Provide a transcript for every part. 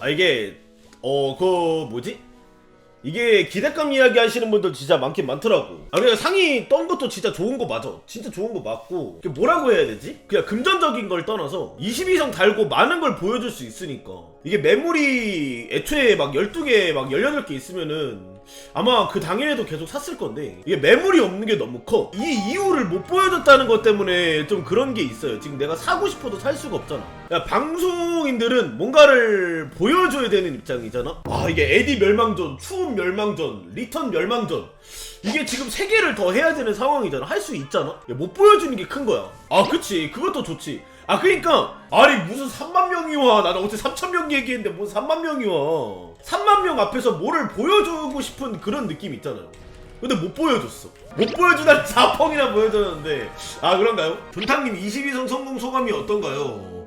아 이게 어 그 뭐지? 이게 기대감 이야기 하시는 분들 진짜 많긴 많더라고. 아 그냥 상이 떤 것도 진짜 좋은 거 맞아. 진짜 좋은 거 맞고. 이게 뭐라고 해야 되지? 그냥 금전적인 걸 떠나서 22성 달고 많은 걸 보여줄 수 있으니까. 이게 메모리 애초에 막 12개 막 18개 있으면은 아마 그 당일에도 계속 샀을 건데 이게 매물이 없는 게 너무 커. 이 이유를 못 보여줬다는 것 때문에 좀 그런 게 있어요. 지금 내가 사고 싶어도 살 수가 없잖아. 야, 방송인들은 뭔가를 보여줘야 되는 입장이잖아. 아 이게 에디 멸망전, 추운 멸망전, 리턴 멸망전. 이게 지금 세 개를 더 해야 되는 상황이잖아. 할 수 있잖아. 야, 못 보여주는 게 큰 거야. 아 그치. 그것도 좋지. 아 그러니까. 아니 무슨 3만 명이 와. 나는 어제 3천 명 얘기했는데 무슨 3만 명이 와. 3만 명 앞에서 뭐를 보여주고 싶은 그런 느낌 있잖아요. 근데 못 보여줬어. 못 보여주다니 4펑이나 보여줬는데. 아 그런가요? 존탕님 22성 성공 소감이 어떤가요?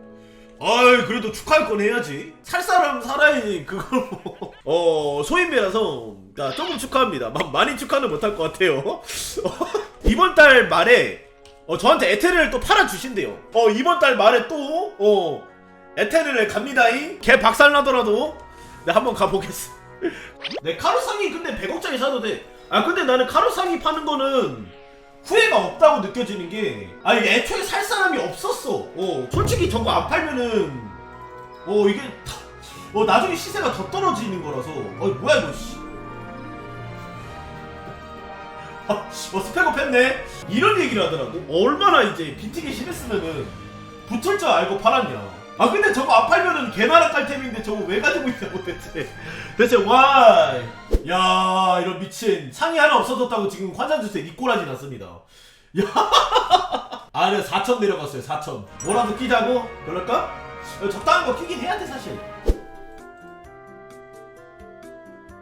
아이 그래도 축하할 건 해야지. 살 사람 살아야지 그걸 뭐. 어 소인배라서 야, 조금 축하합니다. 마, 많이 축하는 못할 것 같아요. 이번 달 말에 어, 저한테 에테르를 또 팔아주신대요. 어, 이번 달 말에 또, 어, 에테르를 갑니다잉. 개 박살나더라도, 네, 한번 가보겠어. 네, 카루상이 근데 100억짜리 사도 돼. 아, 근데 나는 카루상이 파는 거는 후회가 없다고 느껴지는 게, 아니, 애초에 살 사람이 없었어. 어, 솔직히 저거 안 팔면은, 어, 이게, 다, 어, 나중에 시세가 더 떨어지는 거라서, 어, 뭐야, 이거, 씨. 어, 스펙업 했네? 이런 얘기를 하더라고. 얼마나 이제 비티기 심했으면은 붙을 줄 알고 팔았냐. 아, 근데 저거 안 팔면은 개나라 깔템인데 저거 왜 가지고 있냐고, 대체. 대체, 와. 야, 이런 미친. 상이 하나 없어졌다고 지금 환자주세 이꼬라지 났습니다. 야. 아, 네, 4천 내려갔어요, 4천. 뭐라도 끼자고? 그럴까? 어, 적당한 거 끼긴 해야 돼, 사실.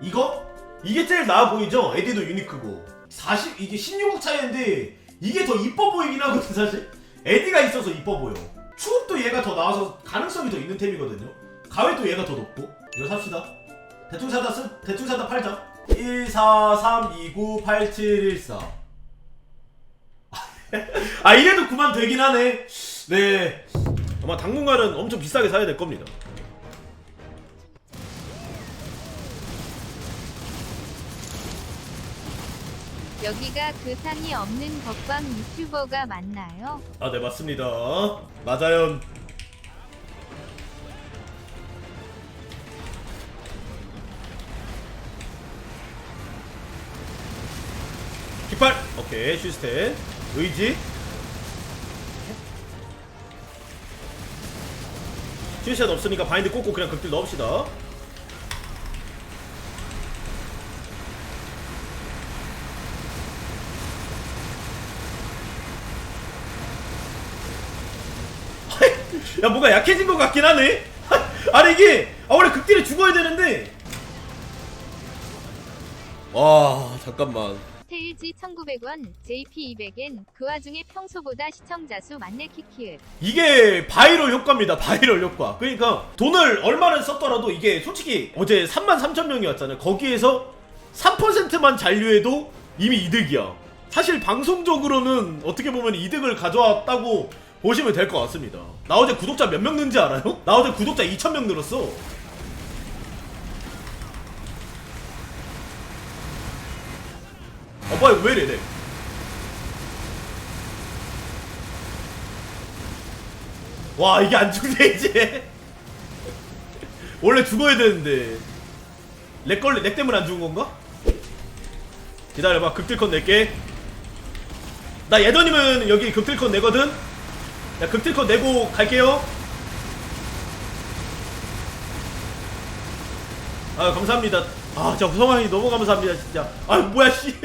이거? 이게 제일 나아 보이죠? 에디도 유니크고 40 이게 16억 차이인데 이게 더 이뻐 보이긴 하거든 사실. 에디가 있어서 이뻐 보여. 추업도 얘가 더 나와서 가능성이 더 있는 템이거든요. 가외도 얘가 더 높고. 이거 삽시다. 대충 사다 쓰 대충 사다 팔자. 1 4 3 2 9 8 7 1 4 아 이래도 그만 되긴 하네. 네. 아마 당분간은 엄청 비싸게 사야 될 겁니다 여기가 그 상이 없는 먹방 유튜버가 맞나요? 아, 네, 맞습니다. 맞아요. 깃발! 오케이, 시스템. 의지. 슈샷 없으니까 바인드 꽂고 그냥 극딜 넣읍시다. 야 뭔가 약해진 것 같긴 하네? 아니 이게 아 원래 극딜에 죽어야 되는데. 와 잠깐만. 테일지 1900원, JP 200엔 그 와중에 평소보다 시청자 수 많네 키키을. 이게 바이럴 효과입니다 바이럴 효과. 그러니까 돈을 얼마를 썼더라도 이게 솔직히 어제 3만 3천 명이 왔잖아요. 거기에서 3%만 잔류해도 이미 이득이야. 사실 방송적으로는 어떻게 보면 이득을 가져왔다고 보시면 될 것 같습니다. 나 어제 구독자 몇 명 는지 알아요? 나 어제 구독자 2천 명 늘었어. 오빠 이거 왜 이래 내 와 이게 안 죽네 이제. 원래 죽어야 되는데. 렉 걸레 렉 때문에 안 죽은 건가? 기다려봐 극딜컷 낼게. 나 예전이면 여기 극딜컷 내거든 야 극딜컷 내고 갈게요. 아 감사합니다. 아 진짜 구성환이 너무 감사합니다 진짜. 아 뭐야 씨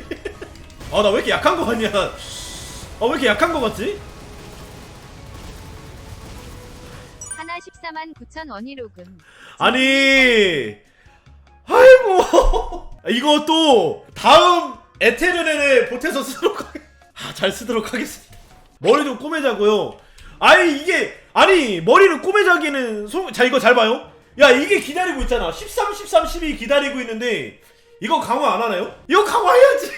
아 나 왜 이렇게 약한 거 같냐. 아 왜 이렇게 약한 거 같지? 하나 14만 9천 원이로금. 아니. 아이고 이것도 다음 에테르넨에 보태서 쓰도록 하겠 아, 잘 쓰도록 하겠습니다. 머리 좀 꼬매자고요 아니 이게 아니 머리를 꼬매 자기는 소... 자 이거 잘 봐요? 야 이게 기다리고 있잖아. 13 13 12 기다리고 있는데 이거 강화 안 하나요? 이거 강화해야지.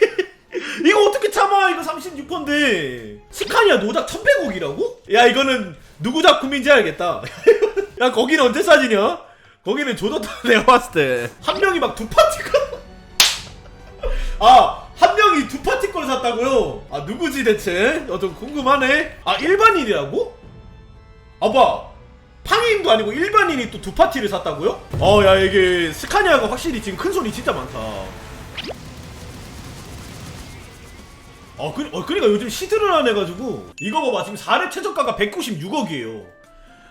이거 어떻게 참아? 이거 36%인데. 스카니아 노작 1100억이라고? 야 이거는 누구 작품인지 알겠다. 야 거기는 언제 싸지냐? 거기는 조졌다 내가 봤을 때. 한 명이 막 두 파티 걸 아, 샀다고요? 아, 누구지 대체? 어, 좀 궁금하네. 아, 일반인이라고? 아봐. 팡인도 아니고 일반인이 또 두 파티를 샀다고요? 어, 야, 이게 스카니아가 확실히 지금 큰 손이 진짜 많다. 어, 그, 어, 그러니까 요즘 시드를 안 해가지고 이거 봐봐 지금 4렙 최저가가 196억이에요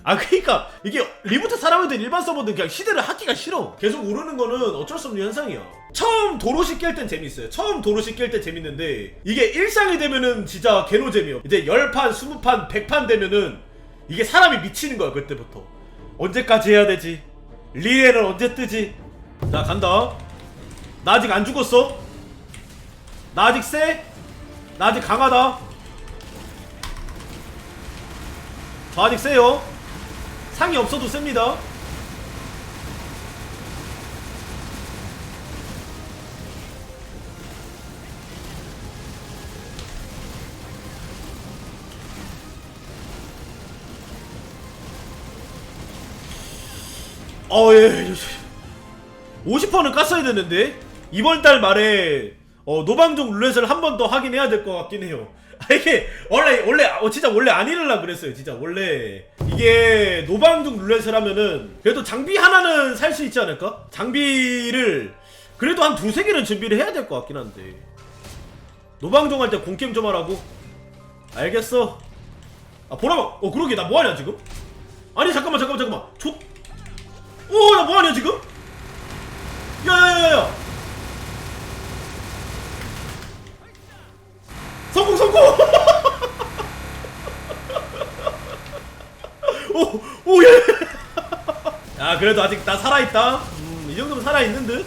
아 그니까 이게 리부트 사람들 일반 서버들 그냥 시대를 하기가 싫어 계속 오르는 거는 어쩔 수 없는 현상이야 처음 도로시 깰 땐 재밌어요 처음 도로시 깰땐 재밌는데 이게 일상이 되면은 진짜 개노잼이요 이제 10판 20판 100판 되면은 이게 사람이 미치는 거야 그때부터 언제까지 해야 되지 리에는 언제 뜨지 자 간다 나 아직 안 죽었어 나 아직 세? 나 아직 강하다. 저 아직 세요. 상이 없어도 셉니다. 어, 예. 50%는 깠어야 되는데 이번 달 말에 어, 노방종 룰렛을 한 번 더 하긴 해야 될 것 같긴 해요. 아, 이게 원래 원래 어, 진짜 원래 안 이럴라 그랬어요. 진짜 원래 이게 노방종 룰렛을 하면은 그래도 장비 하나는 살 수 있지 않을까? 장비를 그래도 한 두세 개는 준비를 해야 될 것 같긴 한데 노방종 할 때 공캠 좀 하라고. 알겠어. 아 보라봐. 어 그러게 나 뭐하냐 지금? 아니 잠깐만 잠깐만 잠깐만. 조. 오 나 뭐하냐 지금? 야 야 야 야. 성공 성공! 오, 오, 예! 야, 그래도 아직 나 살아있다. 음, 이 정도면 살아있는 듯?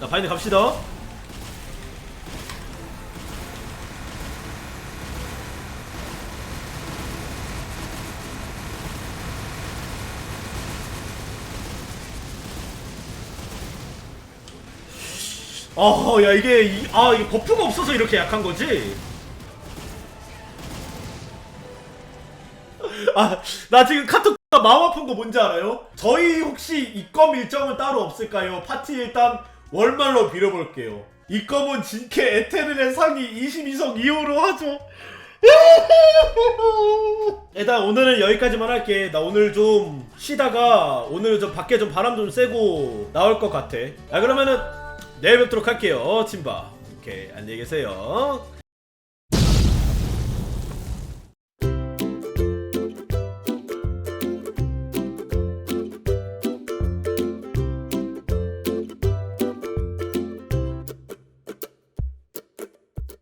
자, 바인드 갑시다. 아, 야, 이게, 이, 아, 이게 버프가 없어서 이렇게 약한 거지? 아, 나 지금 카톡 마음 아픈 거 뭔지 알아요? 저희 혹시 입검 일정은 따로 없을까요? 파티 일단 월말로 빌어볼게요. 입검은 진캐 에테르의 상위 22석 이후로 하죠. 일단 오늘은 여기까지만 할게. 나 오늘 좀 쉬다가 오늘 좀 밖에 좀 바람 좀 쐬고 나올 것 같아. 아 그러면은 내일 뵙도록 할게요. 침바. 오케이 안녕히 계세요.